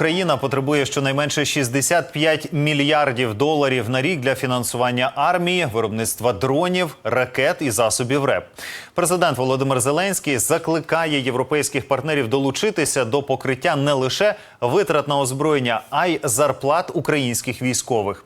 Україна потребує щонайменше 65 мільярдів доларів на рік для фінансування армії, виробництва дронів, ракет і засобів РЕП. Президент Володимир Зеленський закликає європейських партнерів долучитися до покриття не лише витрат на озброєння, а й зарплат українських військових.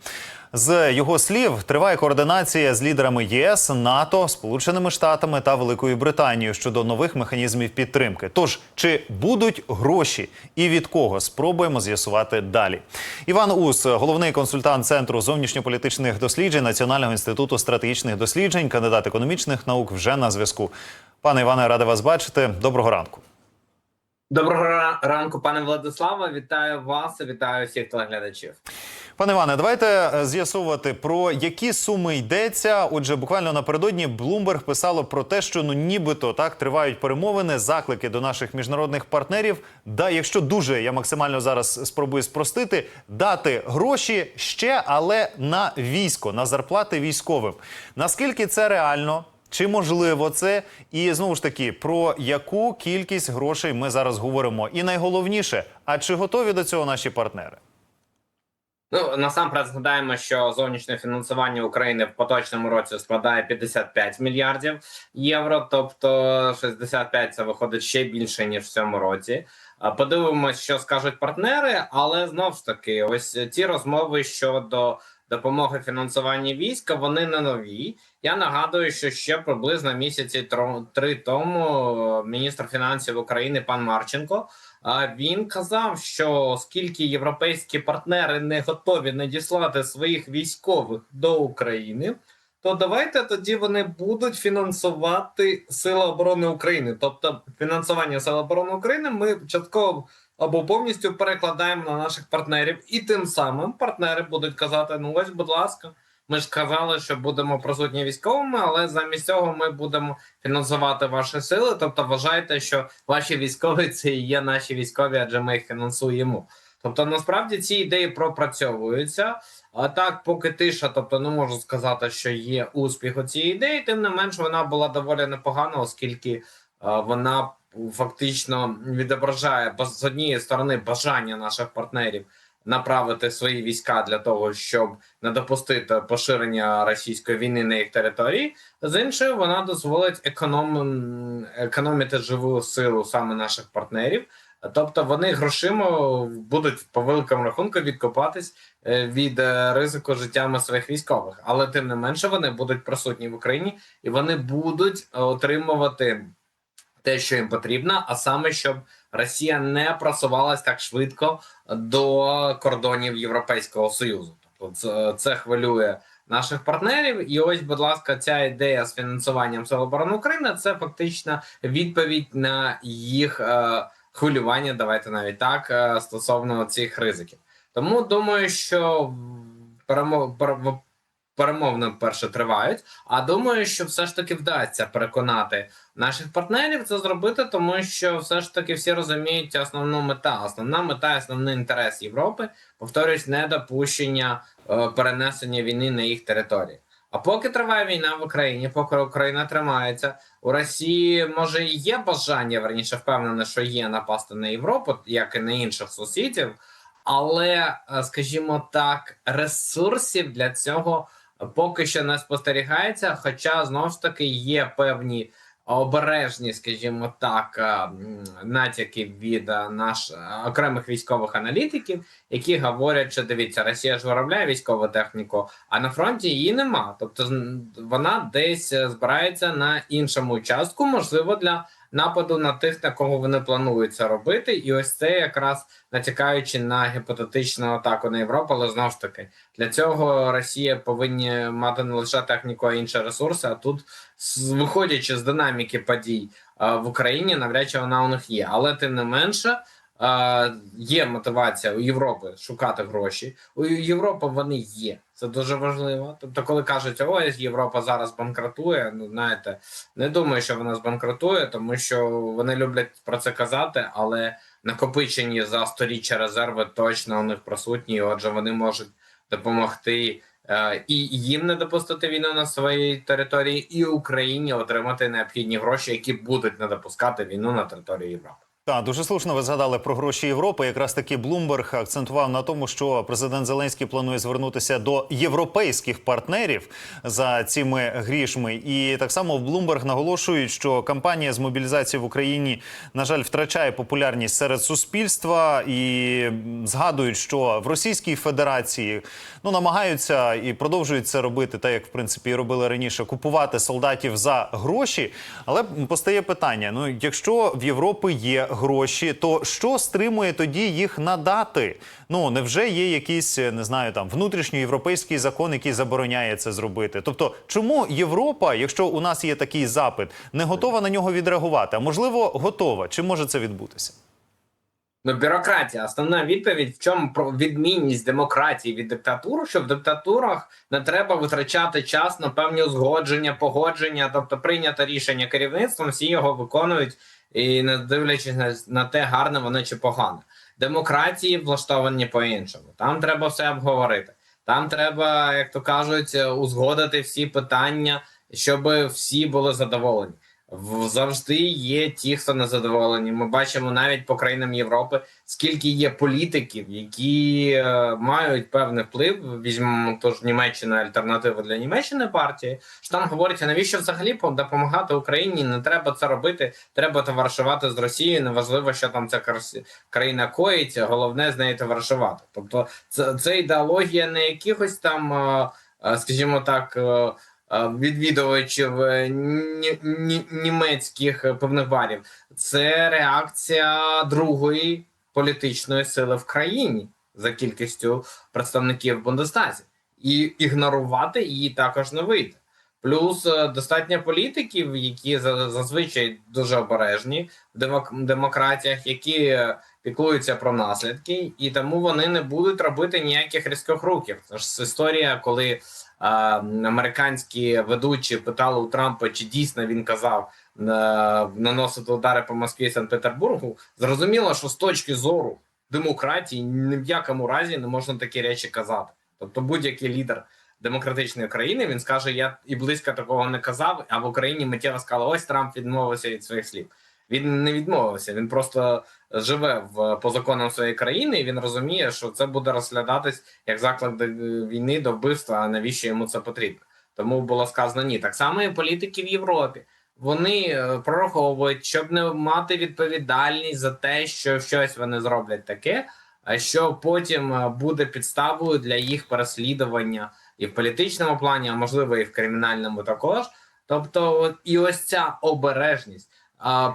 З його слів триває координація з лідерами ЄС, НАТО, Сполученими Штатами та Великою Британією щодо нових механізмів підтримки. Тож чи будуть гроші і від кого спробуємо з'ясувати далі. Іван Ус, головний консультант центру зовнішньополітичних досліджень Національного інституту стратегічних досліджень, кандидат економічних наук, вже на зв'язку. Пане Іване, радий вас бачити. Доброго ранку. Доброго ранку, пане Владиславе. Вітаю вас, вітаю всіх телеглядачів. Пане Іване, давайте е, з'ясувати про які суми йдеться. Отже, буквально напередодні Bloomberg писало про те, що ну нібито так тривають перемовини, заклики до наших міжнародних партнерів. Да, якщо дуже я максимально зараз спробую спростити, дати гроші ще, але на військо, на зарплати військовим. Наскільки це реально? Чи можливо це? І знову ж таки, про яку кількість грошей ми зараз говоримо? І найголовніше, а чи готові до цього наші партнери? Ну насамперед згадаємо, що зовнішнє фінансування України в поточному році складає 55 мільярдів євро, тобто 65 це виходить ще більше ніж в цьому році. Подивимось, що скажуть партнери, але знов ж таки, ось ці розмови щодо допомоги фінансування війська вони не нові. Я нагадую, що ще приблизно місяці три тому е, міністр фінансів України пан Марченко він казав, що оскільки європейські партнери не готові надіслати своїх військових до України, то давайте тоді вони будуть фінансувати Сили оборони України. Тобто, фінансування Сил оборони України ми частково або повністю перекладаємо на наших партнерів, і тим самим партнери будуть казати: ну ось, будь ласка. Ми ж казали, що будемо присутні військовими, але замість цього ми будемо фінансувати ваші сили. Тобто, вважайте, що ваші військові це і є наші військові, адже ми їх фінансуємо. Тобто, насправді ці ідеї пропрацьовуються. А так, поки тиша, тобто не можу сказати, що є успіх у цій ідеї. Тим не менш, вона була доволі непогана, оскільки е, вона фактично відображає з однієї сторони бажання наших партнерів направити свої війська для того, щоб не допустити поширення російської війни на їх території. З іншої, вона дозволить економ... економити живу силу саме наших партнерів. Тобто вони грошима будуть по великому рахунку відкопатись е, від е, ризику життями своїх військових, але тим не менше вони будуть присутні в Україні і вони будуть отримувати те, що їм потрібно, а саме щоб Росія не просувалась так швидко до кордонів Європейського союзу. Тобто це, хвилює наших партнерів. І ось, будь ласка, ця ідея з фінансуванням Сил оборони України це фактично відповідь на їх е, хвилювання. Давайте навіть так е, стосовно цих ризиків. Тому думаю, що перемов пере- перемовини перше тривають. А думаю, що все ж таки вдасться переконати наших партнерів це зробити, тому що все ж таки всі розуміють основну мета. Основна мета, основний інтерес Європи, повторюсь, недопущення е, перенесення війни на їх території. А поки триває війна в Україні, поки Україна тримається, у Росії може і є бажання, верніше впевнене, що є напасти на Європу, як і на інших сусідів. Але, е, скажімо так, ресурсів для цього поки що не спостерігається. Хоча знову ж таки є певні обережні, скажімо так, е, натяки від е, наш е, окремих військових аналітиків, які говорять, що дивіться, Росія ж виробляє військову техніку, а на фронті її нема. Тобто вона десь збирається на іншому участку, можливо, для нападу на тих, на кого вони планують це робити, і ось це якраз натякаючи на гіпотетичну атаку на Європу, але знову ж таки для цього Росія повинні мати не лише техніку, а інші ресурси. А тут, виходячи з динаміки подій е, в Україні, навряд чи вона у них є. Але тим не менше, є мотивація у Європи шукати гроші. У Європи вони є. Це дуже важливо. Тобто, коли кажуть, ось Європа зараз банкрутує, ну знаєте, не думаю, що вона збанкрутує, тому що вони люблять про це казати, але накопичені за сторіччя резерви точно у них присутні. Отже, вони можуть допомогти е, і їм не допустити війну на своїй території, і Україні отримати необхідні гроші, які будуть не допускати війну на території Європи. Так, дуже слушно ви згадали про гроші Європи. Якраз таки Блумберг акцентував на тому, що президент Зеленський планує звернутися до європейських партнерів за цими грішми. І так само в Блумберг наголошують, що кампанія з мобілізації в Україні, на жаль, втрачає популярність серед суспільства і згадують, що в Російській Федерації ну намагаються і продовжують це робити, так як в принципі і робили раніше, купувати солдатів за гроші. Але постає питання: ну якщо в Європі є гроші, то що стримує тоді їх надати? Ну невже є якийсь не знаю там внутрішньоєвропейський закон, який забороняє це зробити? Тобто, чому Європа, якщо у нас є такий запит, не готова на нього відреагувати? А можливо, готова? Чи може це відбутися? Ну, бюрократія. Основна відповідь в чому про відмінність демократії від диктатури, що в диктатурах не треба витрачати час на певні узгодження, погодження, тобто прийнято рішення керівництвом, всі його виконують і не дивлячись на, на те, гарне воно чи погане. Демократії влаштовані по-іншому. Там треба все обговорити. Там треба, як то кажуть, узгодити всі питання, щоб всі були задоволені. Завжди є ті, хто не задоволені. Ми бачимо навіть по країнам Європи, скільки є політиків, які е, мають певний вплив. Візьмемо тож Німеччина альтернатива для Німеччини партії. Що там говорять, навіщо взагалі допомагати Україні? Не треба це робити. Треба товаришувати з Росією. Неважливо, що там ця країна коїть. Головне з нею товаришувати. Тобто, це, це ідеологія не якихось там, е, е, скажімо так. е, Відвідувачів е, ні- ні- німецьких е, певних барів, це реакція другої політичної сили в країні за кількістю представників Бундестазі, і ігнорувати її також не вийде. Плюс е, достатньо політиків, які зазвичай дуже обережні в демократіях, які е, піклуються про наслідки, і тому вони не будуть робити ніяких різких рухів. Це ж історія, коли е, американські ведучі питали у Трампа, чи дійсно він казав е, наносити удари по Москві і Санкт-Петербургу. Зрозуміло, що з точки зору демократії ні в якому разі не можна такі речі казати. Тобто, будь-який лідер демократичної країни він скаже: Я і близько такого не казав. А в Україні миттєво сказали, ось Трамп відмовився від своїх слів. Він не відмовився, він просто живе в по законам своєї країни, і він розуміє, що це буде розглядатись як заклик до війни, до вбивства. А навіщо йому це потрібно? Тому було сказано ні. Так само і політики в Європі. Вони е, прораховують, щоб не мати відповідальність за те, що щось вони зроблять таке, а що потім е, буде підставою для їх переслідування і в політичному плані, а можливо, і в кримінальному також. Тобто, і ось ця обережність,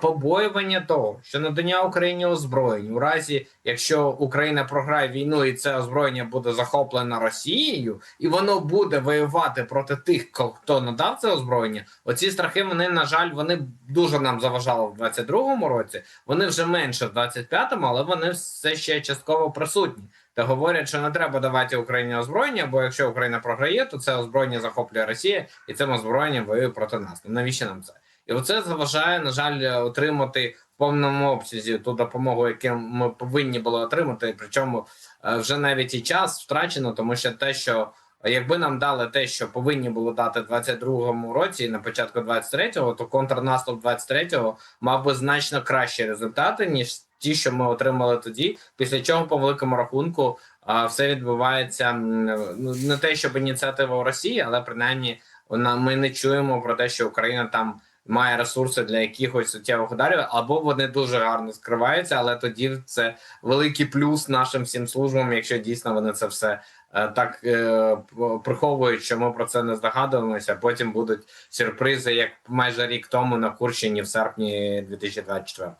побоювання того, що надання Україні озброєнь у разі, якщо Україна програє війну і це озброєння буде захоплено Росією, і воно буде воювати проти тих, хто надав це озброєння. Оці страхи вони на жаль, вони дуже нам заважали в 22-му році. Вони вже менше в 25-му, але вони все ще частково присутні. Та говорять, що не треба давати Україні озброєння, бо якщо Україна програє, то це озброєння захоплює Росія, і цим озброєнням воює проти нас. Ну навіщо нам це? І оце заважає, на жаль, отримати в повному обсязі ту допомогу, яку ми повинні були отримати. Причому е, вже навіть і час втрачено, тому що те, що якби нам дали те, що повинні були дати в 22-му році, на початку 23-го, то контрнаступ 23-го мав би значно кращі результати ніж ті, що ми отримали тоді. Після чого, по великому рахунку, все відбувається ну не те, щоб ініціатива у Росії, але принаймні вона ми не чуємо про те, що Україна там має ресурси для якихось суттєвих ударів, або вони дуже гарно скриваються, але тоді це великий плюс нашим всім службам, якщо дійсно вони це все е, так е, приховують, що ми про це не здогадуємося. Потім будуть сюрпризи, як майже рік тому на Курщині в серпні 2024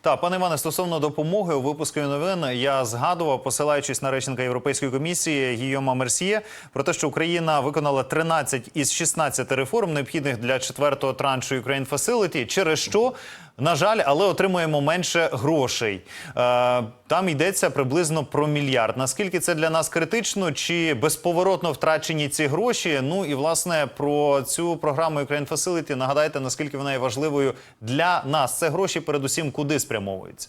Так, пане Іване, стосовно допомоги у випуску новин я згадував, посилаючись на речника Європейської комісії Гійома Мерсіє, про те, що Україна виконала 13 із 16 реформ, необхідних для четвертого траншу Ukraine Facility, через що, на жаль, але отримуємо менше грошей. Е, там йдеться приблизно про мільярд. Наскільки це для нас критично, чи безповоротно втрачені ці гроші? Ну і власне про цю програму Ukraine Facility нагадайте, наскільки вона є важливою для нас. Це гроші, передусім, куди спрямовуються?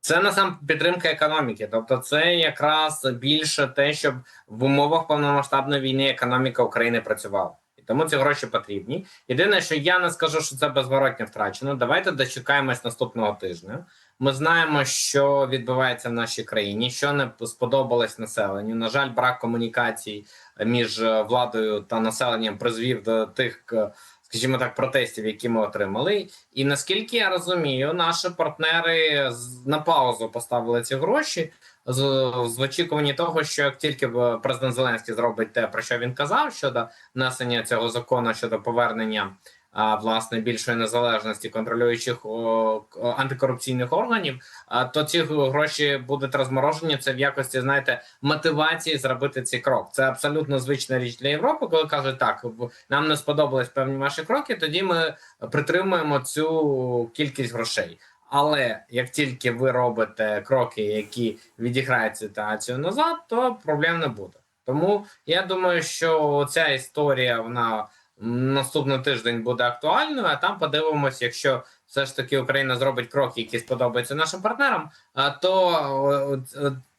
Це насам підтримка економіки, тобто це якраз більше те, щоб в умовах повномасштабної війни економіка України працювала. Тому ці гроші потрібні. Єдине, що я не скажу, що це безворотно втрачено. Давайте дочекаємось наступного тижня. Ми знаємо, що відбувається в нашій країні, що не сподобалось населенню. На жаль, брак комунікацій між е, владою та населенням призвів до тих, е, скажімо так, протестів, які ми отримали. І наскільки я розумію, наші партнери на паузу поставили ці гроші з, з очікуванні того, що як тільки президент Зеленський зробить те, про що він казав щодо внесення цього закону щодо повернення власне більшої незалежності контролюючих антикорупційних органів, то ці гроші будуть розморожені. Це в якості знаєте мотивації зробити цей крок. Це абсолютно звична річ для Європи, коли кажуть, так нам не сподобались певні ваші кроки. Тоді ми притримуємо цю кількість грошей. Але як тільки ви робите кроки, які відіграють ситуацію назад, то проблем не буде. Тому я думаю, що ця історія вона наступний тиждень буде актуальною. А там подивимось, якщо все ж таки Україна зробить кроки, які сподобаються нашим партнерам, то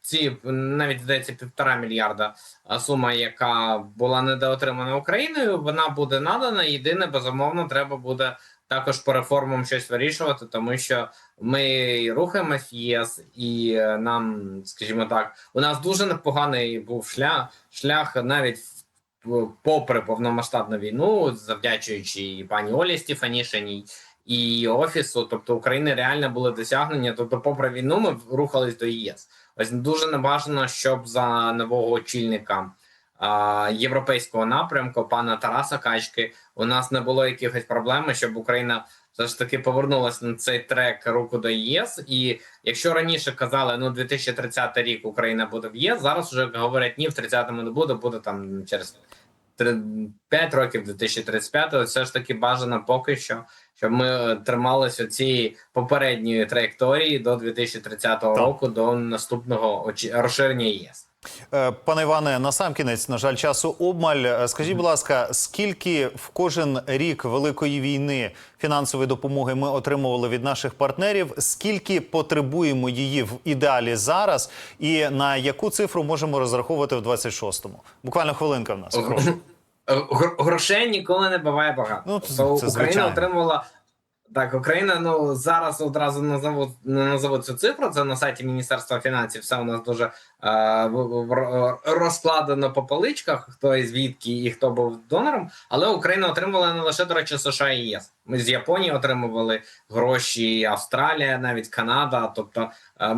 ці навіть здається півтора мільярда сума, яка була недоотримана Україною, вона буде надана. Єдине, безумовно, треба буде також по реформам щось вирішувати, тому що ми рухаємось ЄС, і е, нам, скажімо так, у нас дуже непоганий був шлях, шлях навіть попри повномасштабну війну, завдячуючи і пані Олі Стефанішиній і офісу. Тобто України реально були досягнення. Тобто, попри війну, ми рухались до ЄС. Ось дуже небажано, щоб за нового очільника а, європейського напрямку пана Тараса Качки у нас не було якихось проблем, щоб Україна все ж таки повернулася на цей трек руку до ЄС. І якщо раніше казали, ну 2030 рік Україна буде в ЄС, зараз вже говорять ні, в 30-му не буде, буде там через 5 років, 2035, все ж таки бажано поки що, щоб ми трималися цієї попередньої траєкторії до 2030 року, до наступного розширення ЄС. Е, Пане Іване, на сам кінець, на жаль, часу обмаль. Е, Скажіть, будь ласка, скільки в кожен рік великої війни фінансової допомоги ми отримували від наших партнерів? Скільки потребуємо її в ідеалі зараз, і на яку цифру можемо розраховувати в 26-му? Буквально хвилинка в нас. Грошей ніколи не буває багато. Ну, це- Тобто це Україна звичайно. отримувала. Так, Україна ну зараз одразу назову не назову цю цифру. Це на сайті Міністерства фінансів. Все у нас дуже е, розкладено по поличках, хто і звідки і хто був донором. Але Україна отримувала не лише до речі США і ЄС. Ми з Японії отримували гроші, Австралія, навіть Канада. Тобто е,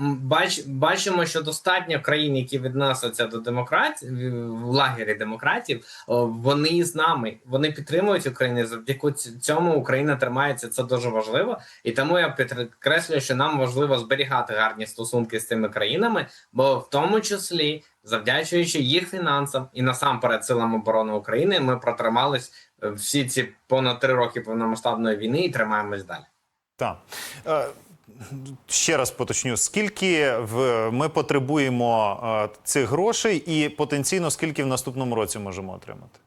бач, бачимо, що достатньо країн, які відносяться до демократії в лагері демократів, вони з нами, вони підтримують Україну. Завдяки цьому Україна тримається. Це дуже важливо, і тому я підкреслюю, що нам важливо зберігати гарні стосунки з цими країнами, бо в тому числі завдячуючи їх фінансам і насамперед силам оборони України, ми протримались е, всі ці понад три роки повномасштабної війни і тримаємось далі. Так. Е, Ще раз поточню, скільки в, ми потребуємо е, цих грошей, і потенційно скільки в наступному році можемо отримати?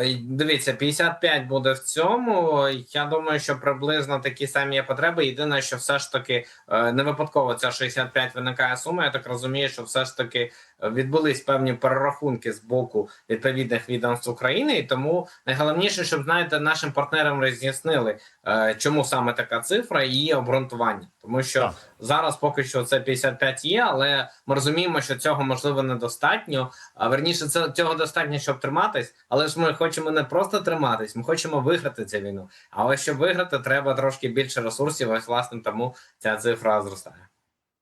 Е, Дивіться, 55 буде в цьому. Я думаю, що приблизно такі самі є потреби. Єдине, що все ж таки е, не випадково ця 65 виникає сума. Я так розумію, що все ж таки е, відбулись певні перерахунки з боку відповідних відомств України, і тому найголовніше, щоб знаєте, нашим партнерам роз'яснили, чому саме така цифра і її обґрунтування, тому що Так. зараз поки що це 55 є, але ми розуміємо, що цього можливо недостатньо. А верніше, це цього достатньо, щоб триматись. Але ж ми хочемо не просто триматись, ми хочемо виграти цю війну. Але щоб виграти, треба трошки більше ресурсів. Ось власне тому ця цифра зростає.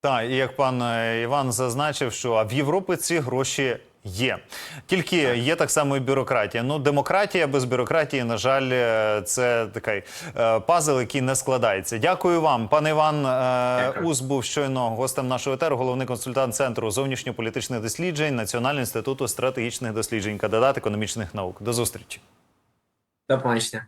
Так, і як пан е, Іван зазначив, що в Європі ці гроші є. Тільки є так само і бюрократія. Ну, демократія без бюрократії, на жаль, е, це такий е, пазл, який не складається. Дякую вам, пане Іван. е, Ус був щойно гостем нашого етеру, головний консультант центру зовнішньополітичних досліджень Національного інституту стратегічних досліджень, кандидат економічних наук. До зустрічі. До побачення.